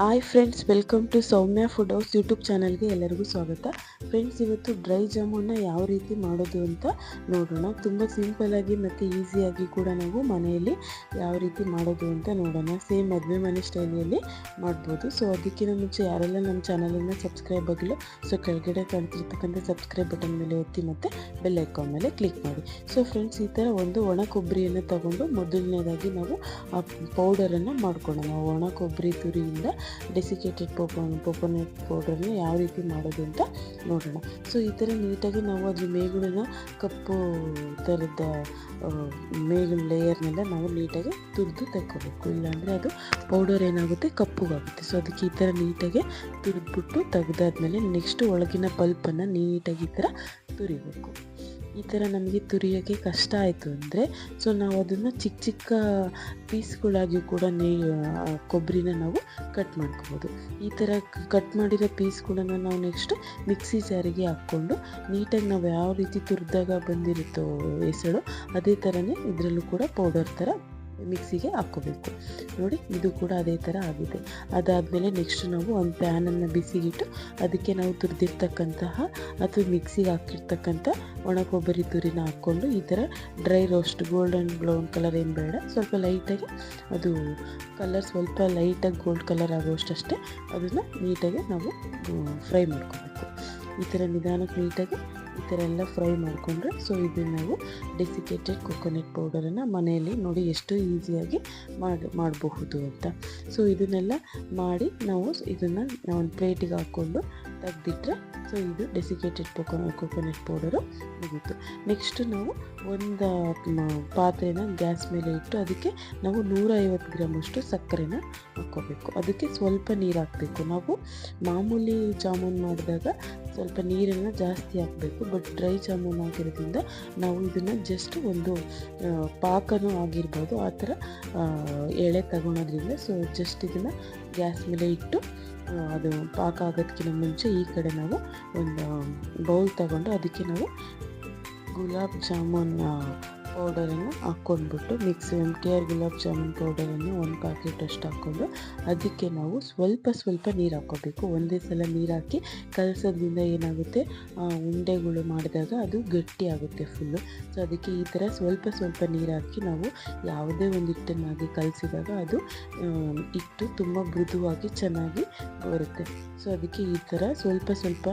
Hi friends welcome to Soumya food house YouTube ಚಾನಲ್ಗೆ ಎಲ್ಲರಿಗೂ ಸ್ವಾಗತ. ಫ್ರೆಂಡ್ಸ್ ಇವತ್ತು ಡ್ರೈ ಜಾಮೂನ್ನ ಯಾವ ರೀತಿ ಮಾಡೋದು ಅಂತ ನೋಡೋಣ. ತುಂಬ ಸಿಂಪಲಾಗಿ ಮತ್ತು ಈಸಿಯಾಗಿ ಕೂಡ ನಾವು ಮನೆಯಲ್ಲಿ ಯಾವ ರೀತಿ ಮಾಡೋದು ಅಂತ ನೋಡೋಣ. ಸೇಮ್ ಮದುವೆ ಮನೆ ಸ್ಟೈಲಿಯಲ್ಲಿ ಮಾಡ್ಬೋದು. ಸೊ ಅದಕ್ಕಿಂತ ಮುಂಚೆ ಯಾರೆಲ್ಲ ನಮ್ಮ ಚಾನಲನ್ನು ಸಬ್ಸ್ಕ್ರೈಬ್ ಆಗಿಲ್ಲ ಸೊ ಕೆಳಗಡೆ ಕಾಣ್ತಿರ್ತಕ್ಕಂಥ ಸಬ್ಸ್ಕ್ರೈಬ್ ಬಟನ್ ಮೇಲೆ ಒತ್ತಿ ಮತ್ತು ಬೆಲ್ ಐಕಾನ್ ಮೇಲೆ ಕ್ಲಿಕ್ ಮಾಡಿ. ಸೊ ಫ್ರೆಂಡ್ಸ್ ಈ ಥರ ಒಂದು ಒಣ ಕೊಬ್ಬರಿಯನ್ನು ತಗೊಂಡು ಮೊದಲನೇದಾಗಿ ನಾವು ಆ ಪೌಡರನ್ನು ಮಾಡ್ಕೊಳ್ಳೋಣ ಒಣ ಕೊಬ್ಬರಿ ತುರಿಯಿಂದ ಡೆಸಿಕೇಟೆಡ್ ಪೋಪನ್ ಕೋಕೋನಟ್ ಪೌಡರ್ನ ಯಾವ ರೀತಿ ಮಾಡೋದು ಅಂತ ನೋಡೋಣ. ಸೊ, ಈ ಥರ ನೀಟಾಗಿ ನಾವು ಅದ್ರ ಮೇಗುಳನ್ನ ಕಪ್ಪು ಥರದ ಮೇಗಿನ ಲೇಯರ್ನೆಲ್ಲ ನಾವು ನೀಟಾಗಿ ತುರಿದು ತೆಕ್ಕೋಬೇಕು. ಇಲ್ಲಾಂದರೆ ಅದು ಪೌಡರ್ ಏನಾಗುತ್ತೆ ಕಪ್ಪುಗಾಗುತ್ತೆ. ಸೊ, ಅದಕ್ಕೆ ಈ ಥರ ನೀಟಾಗಿ ತುರಿದ್ಬಿಟ್ಟು ತೆಗೆದಾದ್ಮೇಲೆ ನೆಕ್ಸ್ಟ್ ಒಳಗಿನ ಪಲ್ಪನ್ನು ನೀಟಾಗಿ ಈ ಥರ ತುರಿಬೇಕು. ಈ ಥರ ನಮಗೆ ತುರಿಯೋಕ್ಕೆ ಕಷ್ಟ ಆಯಿತು ಅಂದರೆ ಸೊ ನಾವು ಅದನ್ನು ಚಿಕ್ಕ ಚಿಕ್ಕ ಪೀಸ್ಗಳಾಗಿ ಕೂಡ ನೇ ಕೊಬ್ಬರಿನ ನಾವು ಕಟ್ ಮಾಡ್ಕೋಬೋದು. ಈ ಥರ ಕಟ್ ಮಾಡಿರೋ ಪೀಸ್ಗಳನ್ನು ನಾವು ನೆಕ್ಸ್ಟ್ ಮಿಕ್ಸಿ ಜಾರಿಗೆ ಹಾಕ್ಕೊಂಡು ನೀಟಾಗಿ ನಾವು ಯಾವ ರೀತಿ ತುರಿದಾಗ ಬಂದಿರುತ್ತೋ ಹೆಸಳು ಅದೇ ಥರನೇ ಇದರಲ್ಲೂ ಕೂಡ ಪೌಡರ್ ಥರ ಮಿಕ್ಸಿಗೆ ಹಾಕ್ಕೋಬೇಕು. ನೋಡಿ, ಇದು ಕೂಡ ಅದೇ ಥರ ಆಗಿದೆ. ಅದಾದಮೇಲೆ ನೆಕ್ಸ್ಟ್ ನಾವು ಒಂದು ಪ್ಯಾನನ್ನು ಬಿಸಿಗಿಟ್ಟು, ಅದಕ್ಕೆ ನಾವು ತುರಿದಿರ್ತಕ್ಕಂತಹ ಅಥವಾ ಮಿಕ್ಸಿಗೆ ಹಾಕಿರ್ತಕ್ಕಂಥ ಒಣ ಕೊಬ್ಬರಿ ತುರಿನ ಹಾಕ್ಕೊಂಡು ಈ ಥರ dry roast golden brown colour ಏನು ಬೇಡ, ಸ್ವಲ್ಪ ಲೈಟಾಗಿ ಅದು ಕಲರ್ ಸ್ವಲ್ಪ ಲೈಟಾಗಿ ಗೋಲ್ಡ್ ಕಲರ್ ಆಗುವಷ್ಟಷ್ಟೇ ಅದನ್ನು ನೀಟಾಗಿ ನಾವು ಫ್ರೈ ಮಾಡ್ಕೋಬೇಕು. ಈ ಥರ ನಿಧಾನಕ್ಕೆ ನೀಟಾಗಿ ಥರ ಎಲ್ಲ ಫ್ರೈ ಮಾಡಿಕೊಂಡ್ರೆ ಸೊ ಇದು ನಾವು ಡೆಸಿಕೇಟೆಡ್ ಕೊಕೊನೆಟ್ ಪೌಡರನ್ನು ಮನೆಯಲ್ಲಿ ನೋಡಿ ಎಷ್ಟು ಈಸಿಯಾಗಿ ಮಾಡಿ, ಮಾಡಬಹುದು ಅಂತ. ಸೊ ಇದನ್ನೆಲ್ಲ ಮಾಡಿ ನಾವು ಇದನ್ನು ನಾವು ಒಂದು ಪ್ಲೇಟಿಗೆ ಹಾಕ್ಕೊಂಡು ತೆಗೆದಿಟ್ರೆ ಸೊ ಇದು ಡೆಸಿಕೇಟೆಡ್ ಕೊಕೊ ಕೊಕೊನೆಟ್ ಪೌಡರು ಮುಗೀತು. ನೆಕ್ಸ್ಟ್ ನಾವು ಒಂದು ಪಾತ್ರೆನ ಗ್ಯಾಸ್ ಮೇಲೆ ಇಟ್ಟು ಅದಕ್ಕೆ ನಾವು ನೂರೈವತ್ತು ಗ್ರಾಮಷ್ಟು ಸಕ್ಕರೆನ ಹಾಕ್ಕೋಬೇಕು. ಅದಕ್ಕೆ ಸ್ವಲ್ಪ ನೀರು ಹಾಕಬೇಕು. ನಾವು ಮಾಮೂಲಿ ಜಾಮೂನ್ ಮಾಡಿದಾಗ ಸ್ವಲ್ಪ ನೀರನ್ನು ಜಾಸ್ತಿ ಹಾಕಬೇಕು. ಬಟ್ ಡ್ರೈ ಜಾಮೂನ್ ಆಗಿರೋದ್ರಿಂದ ನಾವು ಇದನ್ನು ಜಸ್ಟ್ ಒಂದು ಪಾಕನೂ ಆಗಿರ್ಬೋದು. ಆ ಥರ ಎಳೆ ತಗೊಳೋದ್ರಿಂದ ಸೊ ಜಸ್ಟ್ ಇದನ್ನು ಗ್ಯಾಸ್ ಮೇಲೆ ಇಟ್ಟು ಅದು ಪಾಕ ಆಗೋದಕ್ಕಿಂತ ಮುಂಚೆ ಈ ಕಡೆ ನಾವು ಒಂದು ಬೌಲ್ ತಗೊಂಡು ಅದಕ್ಕೆ ನಾವು ಗುಲಾಬ್ ಜಾಮೂನ್ ಪೌಡರನ್ನು ಹಾಕ್ಕೊಂಡ್ಬಿಟ್ಟು mix M T R gulab jamun ಪೌಡರನ್ನು ಒಂದು ಪ್ಯಾಕೆಟ್ ಅಷ್ಟು ಹಾಕ್ಕೊಂಡು ಅದಕ್ಕೆ ನಾವು ಸ್ವಲ್ಪ ಸ್ವಲ್ಪ ನೀರು ಹಾಕ್ಕೋಬೇಕು. ಒಂದೇ ಸಲ ನೀರು ಹಾಕಿ ಕಲಸೋದ್ರಿಂದ ಏನಾಗುತ್ತೆ? ಉಂಡೆಗಳು ಮಾಡಿದಾಗ ಅದು ಗಟ್ಟಿ ಆಗುತ್ತೆ ಫುಲ್ಲು ಸೊ ಅದಕ್ಕೆ ಈ ಥರ ಸ್ವಲ್ಪ ಸ್ವಲ್ಪ ನೀರು ಹಾಕಿ ನಾವು ಯಾವುದೇ ಒಂದು ಹಿಟ್ಟನ್ನಾಗಿ ಕಲಸಿದಾಗ ಅದು ಹಿಟ್ಟು ತುಂಬ ಮೃದುವಾಗಿ ಚೆನ್ನಾಗಿ ಬರುತ್ತೆ. ಸೊ ಅದಕ್ಕೆ ಈ ಥರ ಸ್ವಲ್ಪ ಸ್ವಲ್ಪ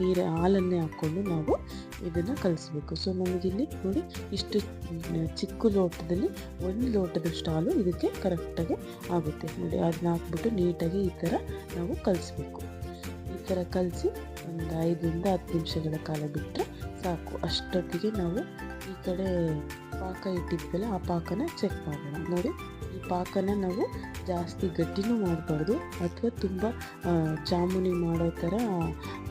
ನೀರು ಹಾಲನ್ನೇ ಹಾಕ್ಕೊಂಡು ನಾವು ಇದನ್ನು ಕಲಿಸ್ಬೇಕು. ಸೊ ನಮಗಿಲ್ಲಿ ನೋಡಿ ಇಷ್ಟು ಚಿಕ್ಕ ಲೋಟದಲ್ಲಿ ಒಂದು ಲೋಟದಷ್ಟು ಹಾಲು ಇದಕ್ಕೆ ಕರೆಕ್ಟಾಗಿ ಆಗುತ್ತೆ. ನೋಡಿ ಅದನ್ನ ಹಾಕ್ಬಿಟ್ಟು ನೀಟಾಗಿ ಈ ಥರ ನಾವು ಕಲಿಸ್ಬೇಕು. ಈ ಥರ ಕಲಸಿ ಒಂದು ಐದರಿಂದ ಹತ್ತು ನಿಮಿಷಗಳ ಕಾಲ ಬಿಟ್ಟರೆ ಸಾಕು. ಅಷ್ಟೊತ್ತಿಗೆ ನಾವು ಈ ಕಡೆ ಪಾಕ ಇಟ್ಟಿದ್ವಲ್ಲ, ಆ ಪಾಕನ ಚೆಕ್ ಮಾಡೋಣ. ನೋಡಿ, ಈ ಪಾಕನ ನಾವು ಜಾಸ್ತಿ ಗಟ್ಟಿನೂ ಮಾಡಬಾರ್ದು, ಅಥವಾ ತುಂಬ ಜಾಮೂನಿ ಮಾಡೋ ಥರ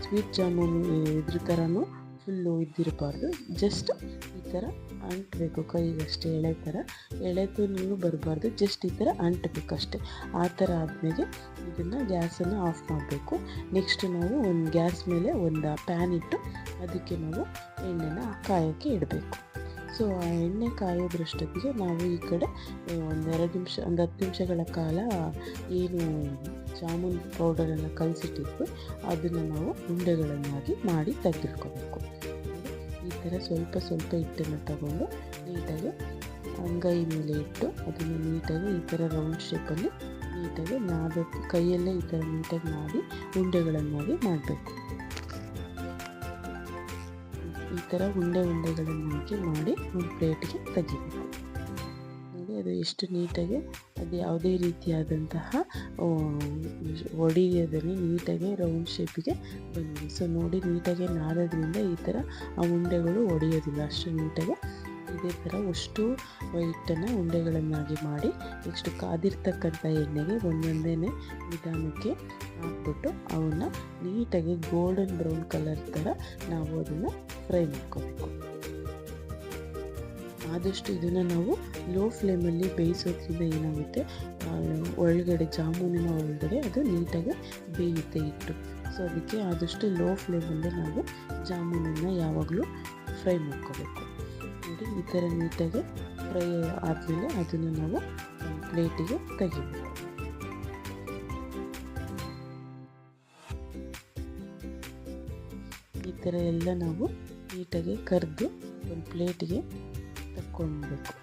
ಸ್ವೀಟ್ ಜಾಮೂನು ಇದ್ರ ಥರನೂ ಫುಲ್ಲು ಇದ್ದಿರಬಾರ್ದು ಜಸ್ಟ್ ಈ ಥರ ಅಂಟಬೇಕು. ಕೈಗಷ್ಟೇ ಎಳೆ ಥರ ಎಳೆತೂ ಬರಬಾರ್ದು. ಜಸ್ಟ್ ಈ ಥರ ಅಂಟಬೇಕಷ್ಟೆ ಆ ಥರ ಆದಮೇಲೆ ಇದನ್ನು ಗ್ಯಾಸನ್ನು ಆಫ್ ಮಾಡಬೇಕು. ನೆಕ್ಸ್ಟ್ ನಾವು ಒಂದು ಗ್ಯಾಸ್ ಮೇಲೆ ಒಂದು ಪ್ಯಾನ್ ಇಟ್ಟು ಅದಕ್ಕೆ ನಾವು ಎಣ್ಣೆನ ಕಾಯೋಕ್ಕೆ ಇಡಬೇಕು. ಸೊ, ಆ ಎಣ್ಣೆ ಕಾಯೋದ್ರಷ್ಟೊತ್ತಿಗೆ ನಾವು ಈ ಕಡೆ ಒಂದು ಎರಡು ನಿಮಿಷ, ಒಂದು ಹತ್ತು ನಿಮಿಷಗಳ ಕಾಲ ಏನು ಜಾಮೂನ್ ಪೌಡರನ್ನು ಕಲಸಿಟ್ಟಿದ್ವಿ. ಅದನ್ನು ನಾವು ಉಂಡೆಗಳನ್ನಾಗಿ ಮಾಡಿ ತೆಗೆದಿಟ್ಕೋಬೇಕು ಈ ಥರ ಸ್ವಲ್ಪ ಸ್ವಲ್ಪ ಹಿಟ್ಟನ್ನು ತಗೊಂಡು ನೀಟಾಗಿ ಅಂಗೈ ಮೇಲೆ ಇಟ್ಟು ಅದನ್ನು ನೀಟಾಗಿ ಈ ಥರ ರೌಂಡ್ ಶೇಪಲ್ಲಿ ನೀಟಾಗಿ ನಾದ ಕೈಯಲ್ಲೇ ಈ ಥರ ನೀಟಾಗಿ ಮಾಡಿ ಉಂಡೆಗಳನ್ನಾಗಿ ಮಾಡಬೇಕು. ಥರ ಉಂಡೆ ಉಂಡೆಗಳನ್ನಾಗಿ ಮಾಡಿ ಒಂದು ಪ್ಲೇಟ್ಗೆ ತೆಗಿಬೇಕು ನೋಡಿ, ಅದು ಎಷ್ಟು ನೀಟಾಗಿ, ಅದು ಯಾವುದೇ ರೀತಿಯಾದಂತಹ ಒಡೆಯೋದಲ್ಲಿ ನೀಟಾಗಿ ರೌಂಡ್ ಶೇಪಿಗೆ ಬಂದಿದೆ. ಸೊ, ನೋಡಿ, ನೀಟಾಗಿ ನಾದೋದ್ರಿಂದ ಈ ಥರ ಆ ಉಂಡೆಗಳು ಒಡೆಯೋದಿಲ್ಲ. ಅಷ್ಟು ನೀಟಾಗಿ ಇದೇ ಥರ ಅಷ್ಟು ಹಿಟ್ಟನ್ನು ಉಂಡೆಗಳನ್ನಾಗಿ ಮಾಡಿ ನೆಕ್ಸ್ಟು ಕಾದಿರ್ತಕ್ಕಂಥ ಎಣ್ಣೆಗೆ ಒಂದೊಂದೇ ನಿಧಾನಕ್ಕೆ ಹಾಕ್ಬಿಟ್ಟು ಅವನ್ನ ನೀಟಾಗಿ ಗೋಲ್ಡನ್ ಬ್ರೌನ್ ಕಲರ್ ಥರ ನಾವು ಅದನ್ನು ಫ್ರೈ ಮಾಡ್ಕೋಬೇಕು. ಆದಷ್ಟು ಇದನ್ನು ನಾವು ಲೋ ಫ್ಲೇಮಲ್ಲಿ ಬೇಯಿಸೋದ್ರಿಂದ ಏನಾಗುತ್ತೆ ಒಳಗಡೆ ಜಾಮೂನಿನ ಒಳಗಡೆ ಅದು ನೀಟಾಗಿ ಬೇಯುತ್ತೆ ಇಟ್ಟು ಸೊ ಅದಕ್ಕೆ ಆದಷ್ಟು ಲೋ ಫ್ಲೇಮಲ್ಲೇ ನಾವು ಜಾಮೂನನ್ನು ಯಾವಾಗಲೂ ಫ್ರೈ ಮಾಡ್ಕೋಬೇಕು. ಮಾಡಿ ಈ ಥರ ನೀಟಾಗಿ ಫ್ರೈ ಆದಮೇಲೆ ಅದನ್ನು ನಾವು ಒಂದು ಪ್ಲೇಟಿಗೆ ತೆಗಿಬೇಕು ಈ ಥರ ಎಲ್ಲ ನಾವು ನೀಟಾಗಿ ಕರೆದು ಒಂದು ಪ್ಲೇಟಿಗೆ ತಕ್ಕೊಳ್ಬೇಕು.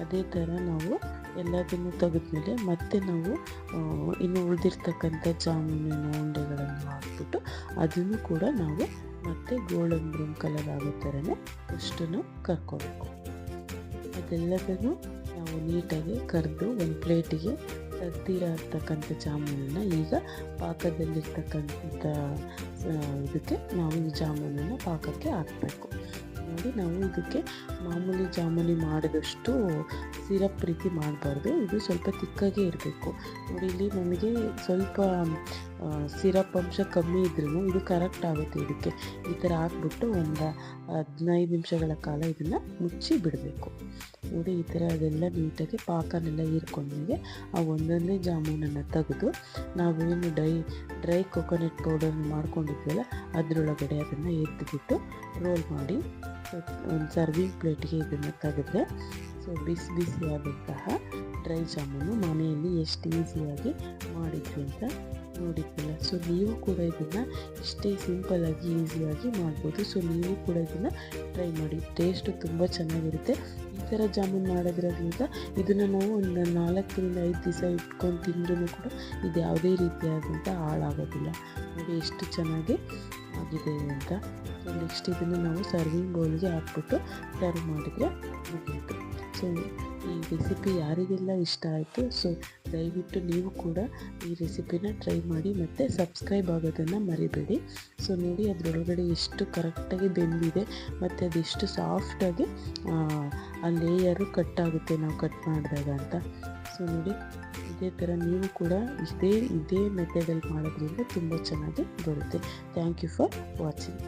ಅದೇ ಥರ ನಾವು ಎಲ್ಲದನ್ನು ತೆಗೆದ್ಮೇಲೆ ಮತ್ತೆ ನಾವು ಇನ್ನು ಉಳಿದಿರ್ತಕ್ಕಂಥ ಜಾಮೂನಿನ ಉಂಡೆಗಳನ್ನು ಹಾಕ್ಬಿಟ್ಟು ಅದನ್ನು ಕೂಡ ನಾವು ಮತ್ತೆ ಗೋಲ್ಡನ್ ಬ್ರೌನ್ ಕಲರ್ ಆಗೋ ಥರನೇ ಅಷ್ಟನ್ನು ಕರ್ಕೋಬೇಕು. ಅದೆಲ್ಲದನ್ನು ನಾವು ನೀಟಾಗಿ ಕರೆದು ಒಂದು ಪ್ಲೇಟಿಗೆ ತೆಗ್ದಿರೋ ಇರ್ತಕ್ಕಂಥ ಜಾಮೂನನ್ನು ಈಗ ಪಾಕದಲ್ಲಿರ್ತಕ್ಕಂಥ ಇದಕ್ಕೆ ನಾವು ಈ ಜಾಮೂನನ್ನು ಪಾಕಕ್ಕೆ ಹಾಕಬೇಕು. ನೋಡಿ ನಾವು ಇದಕ್ಕೆ ಮಾಮೂಲಿ ಜಾಮೂನಿ ಮಾಡಿದಷ್ಟು ಸಿರಪ್ ರೀತಿ ಮಾಡಬಾರ್ದು. ಇದು ಸ್ವಲ್ಪ ತಿಕ್ಕಾಗೆ ಇರಬೇಕು. ನೋಡಿ, ಇಲ್ಲಿ ನಮಗೆ ಸ್ವಲ್ಪ ಸಿರಪ್ ಅಂಶ ಕಮ್ಮಿ ಇದ್ರೂ ಇದು ಕರೆಕ್ಟ್ ಆಗುತ್ತೆ ಇದಕ್ಕೆ. ಈ ಥರ ಹಾಕ್ಬಿಟ್ಟು ಒಂದು ಹದಿನೈದು ನಿಮಿಷಗಳ ಕಾಲ ಇದನ್ನು ಮುಚ್ಚಿ ಬಿಡಬೇಕು. ನೋಡಿ, ಈ ಥರ ಅದೆಲ್ಲ ನೀಟಾಗಿ ಪಾಕನೆಲ್ಲ ಹೀರ್ಕೊಂಡ್ಮೇಲೆ ಆ ಒಂದೊಂದೇ ಜಾಮೂನನ್ನು ತೆಗೆದು ನಾವೇನು ಡೈ, ಡ್ರೈ ಕೊಕೊನಟ್ ಪೌಡರ್ ಮಾಡ್ಕೊಂಡಿದ್ವಲ್ಲ, ಅದರೊಳಗಡೆ ಅದನ್ನು ಎತ್ತಿಬಿಟ್ಟು ರೋಲ್ ಮಾಡಿ ಒಂದು ಸರ್ವಿಂಗ್ ಪ್ಲೇಟ್ಗೆ ಇದನ್ನು ತೆಗೆದ್ರೆ ಸೊ ಬಿಸಿ ಬಿಸಿಯಾದಂತಹ ಡ್ರೈ ಜಾಮೂನು ಮನೆಯಲ್ಲಿ ಎಷ್ಟು ಈಸಿಯಾಗಿ ಮಾಡಿದ್ವಿ ಅಂತ ನೋಡಿದ್ವಲ್ಲ ಸೊ ನೀವು ಕೂಡ ಇದನ್ನು ಇಷ್ಟೇ ಸಿಂಪಲ್ಲಾಗಿ ಈಸಿಯಾಗಿ ಮಾಡ್ಬೋದು ಸೊ ನೀವು ಕೂಡ ಇದನ್ನು ಟ್ರೈ ಮಾಡಿ. ಟೇಸ್ಟು ತುಂಬ ಚೆನ್ನಾಗಿರುತ್ತೆ. ಈ ಥರ ಜಾಮೂನ್ ಮಾಡೋದ್ರಿಂದ ಇದನ್ನು ನಾವು ಒಂದು ನಾಲ್ಕರಿಂದ ಐದು ದಿವಸ ಇಟ್ಕೊಂಡು ತಿಂದ್ರೂ ಕೂಡ ಇದು ಯಾವುದೇ ರೀತಿಯಾದಂಥ ಹಾಳಾಗೋದಿಲ್ಲ. ನೋಡಿ ಎಷ್ಟು ಚೆನ್ನಾಗಿ ಆಗಿದೆ ಅಂತ. ಸೊ ನೆಕ್ಸ್ಟ್ ಇದನ್ನು ನಾವು ಸರ್ವಿಂಗ್ ಬೌಲ್ಗೆ ಹಾಕ್ಬಿಟ್ಟು ಸರ್ವ್ ಮಾಡಿದರೆ ಮುಗಿಯಿತು ಸೊ ಈ ರೆಸಿಪಿ ಯಾರಿಗೆಲ್ಲ ಇಷ್ಟ ಆಯಿತು ಸೊ ದಯವಿಟ್ಟು ನೀವು ಕೂಡ ಈ ರೆಸಿಪಿನ ಟ್ರೈ ಮಾಡಿ ಮತ್ತು ಸಬ್ಸ್ಕ್ರೈಬ್ ಆಗೋದನ್ನು ಮರಿಬೇಡಿ. ಸೊ ನೋಡಿ ಅದರೊಳಗಡೆ ಎಷ್ಟು ಕರೆಕ್ಟಾಗಿ ಬೆಂದಿದೆ, ಮತ್ತು ಅದೆಷ್ಟು ಸಾಫ್ಟಾಗಿ ಆ ಲೇಯರು ಕಟ್ ಆಗುತ್ತೆ ನಾವು ಕಟ್ ಮಾಡಿದಾಗ ಅಂತ. ಸೊ ನೋಡಿ ಇದೇ ಥರ ನೀವು ಕೂಡ ಇದೇ ಇದೇ ಮೆಥಡಲ್ಲಿ ಮಾಡೋದ್ರಿಂದ ತುಂಬ ಚೆನ್ನಾಗಿ ಬರುತ್ತೆ. Thank you for watching